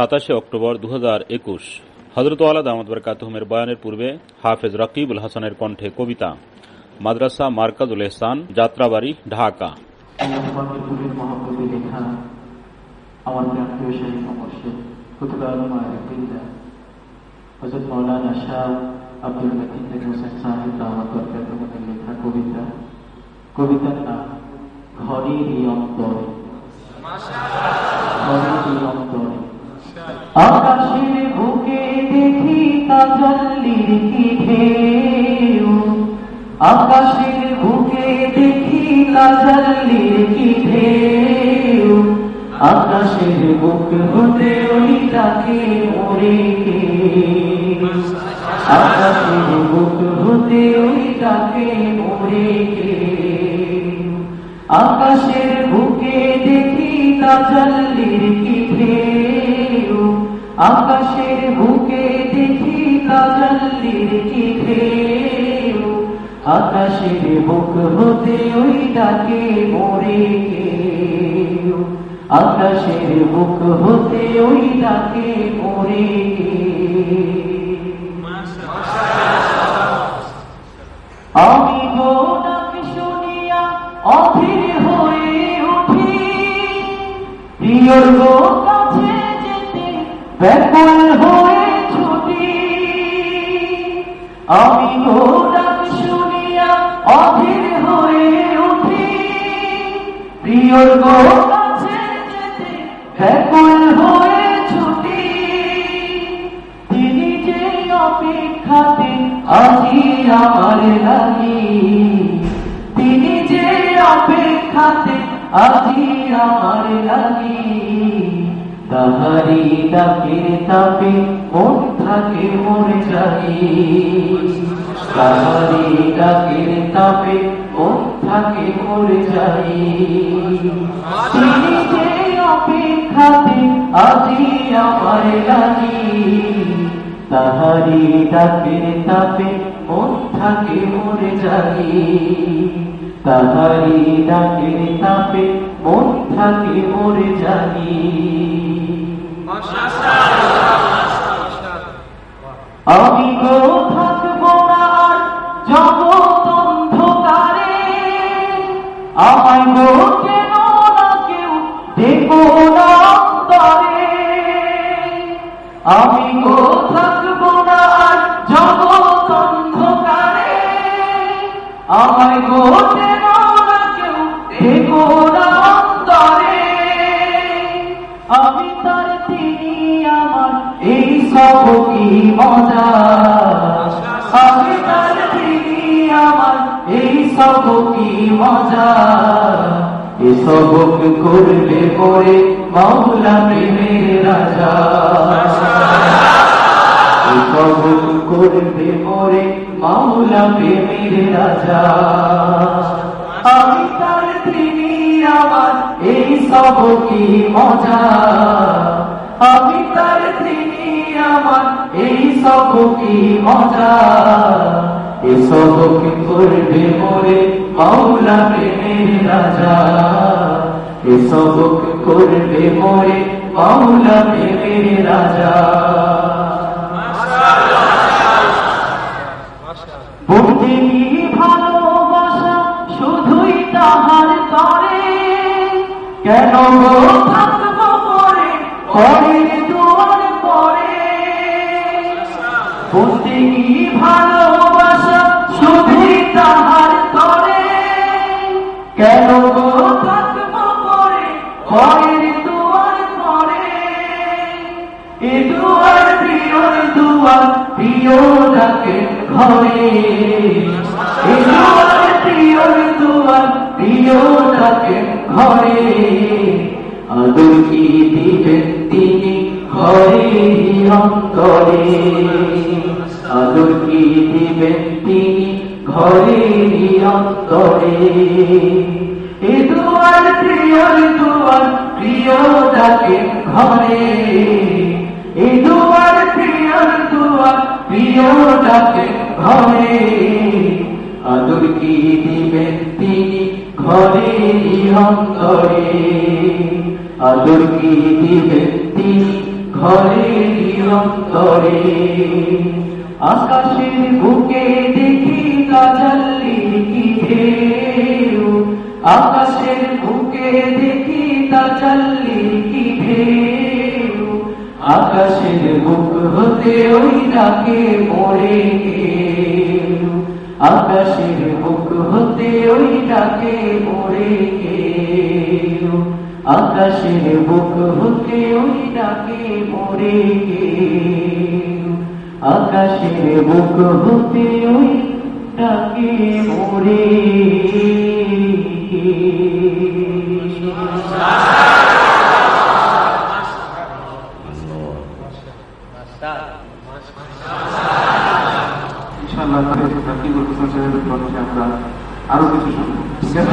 সাতাশে অক্টোবর দু হাজার একুশ। হজরত আলা দামদ বরকাতহমের বয়ানের পূর্বে হাফেজ রকিবুল হাসানের কণ্ঠে কবিতা। মাদ্রাসা মার্কাজুল এহসান, যাত্রাবাড়ি, ঢাকা। আমার প্রান্তীয় শাহী সমর্ষে কুতুব হজরত কবিতা। কবিতার নাম অন্তরে। ঘরেরই অন্তরে। আকাশের বুকে দেখি তাজল্লির কি আকাশের বুকে দেখি কি আকাশের বুক হতে ওই তাকে মরে কেউ। আকাশের বুক হতে ওই তাকে মরে কেউ। আকাশের বুকে দেখি তাজল্লির কি আকাশের বুকে দেখি তাজল্লির কি ঢেউ আকাশের বুক হতে ওই ডাকে মরে আকাশের বুক হতে ওই ডাকে মরে আমি গো ডাক শুনিয়া অধীর হয়ে উঠি। যেতে ব্যাকুল হয়ে ছুটি আমি গো শুনিয়া অধীর হয়ে উঠি। প্রিয়র গো ব্যাকুল হয়ে ছুটি। তিনি যে অপেক্ষাতে আজি আমার লাগি। তিনি যে অপেক্ষাতে আজি আমার লাগি। তাহারি ডাকে তাপে মন থাকে মরে যাই তাহারি ডাকে তাপে মন থাকে মরে যাই তিনি যে অপেক্ষাতে আজি আমার লাগি তাহারি ডাকের তাপে মন থাকে মরে যাই তাহারি ডাকের তাপে মন থাকে মরে যাই আমি গো থাকব না আর জগৎ অন্ধকারে। আমায় গো কেন না কেউ দেখো না অন্তরে। আমি গো থাকব না আর জগৎ অন্ধকারে। আমায় গো আমি তার তিনি আমার, এই সব কি মজা? আমি তার তিনি আমার, এই সব কি মজা? এসব করবে পরে মাওলা প্রেমের রাজা? এসব করবে পরে মাওলা প্রেমের রাজা? আমি তার তিনি আমার এই সব কি মজা? আমি তার তিনি আমার এই সব কি মজা? এসব করবে মোরে মাওলা প্রেমের রাজা? এসব করবে মোরে মাওলা প্রেমের রাজা? বুদ্ধি কেন বুদ্ধি ভালোবাসা? শুধুই কেন গো? থাকব পরে। পরে দুয়ার পরে এ দুয়ার প্রিয় দুয়ার প্রিয় ডাকে ঘরে। আদর কি দিবেন তিনি ঘরে অন্তরে? আদর কি দিবেন তিনি ঘরে অন্তরে? এ দুয়ার প্রিয়র দুয়ার প্রিয় ডাকে ঘরে। এ দুয়ার প্রিয়র দুয়ার প্রিয় ডাকে ঘরে। আদর কি দিবেন অন্তরে আদর কি দিবেন নিরন্তরে, আকাশের বুকে দেখি তাজাল্লি কি ঢেউ, আকাশের বুকে দেখি তাজাল্লি কি ঢেউ, আকাশের বুক হতে ওই ডাকে মরে গেল আকাশের বুক হতে ওই ডাকে মরে গেলো। আকাশের বুক হতে ওই ডাকে মরে গেলো। আকাশের বুক হতে ওই ডাকে মরে Stop. ইনশাআল্লাহ রাকিবুল হোসেন সাহেবের কণ্ঠে আমরা আরও কিছু শুনব ঠিক আছে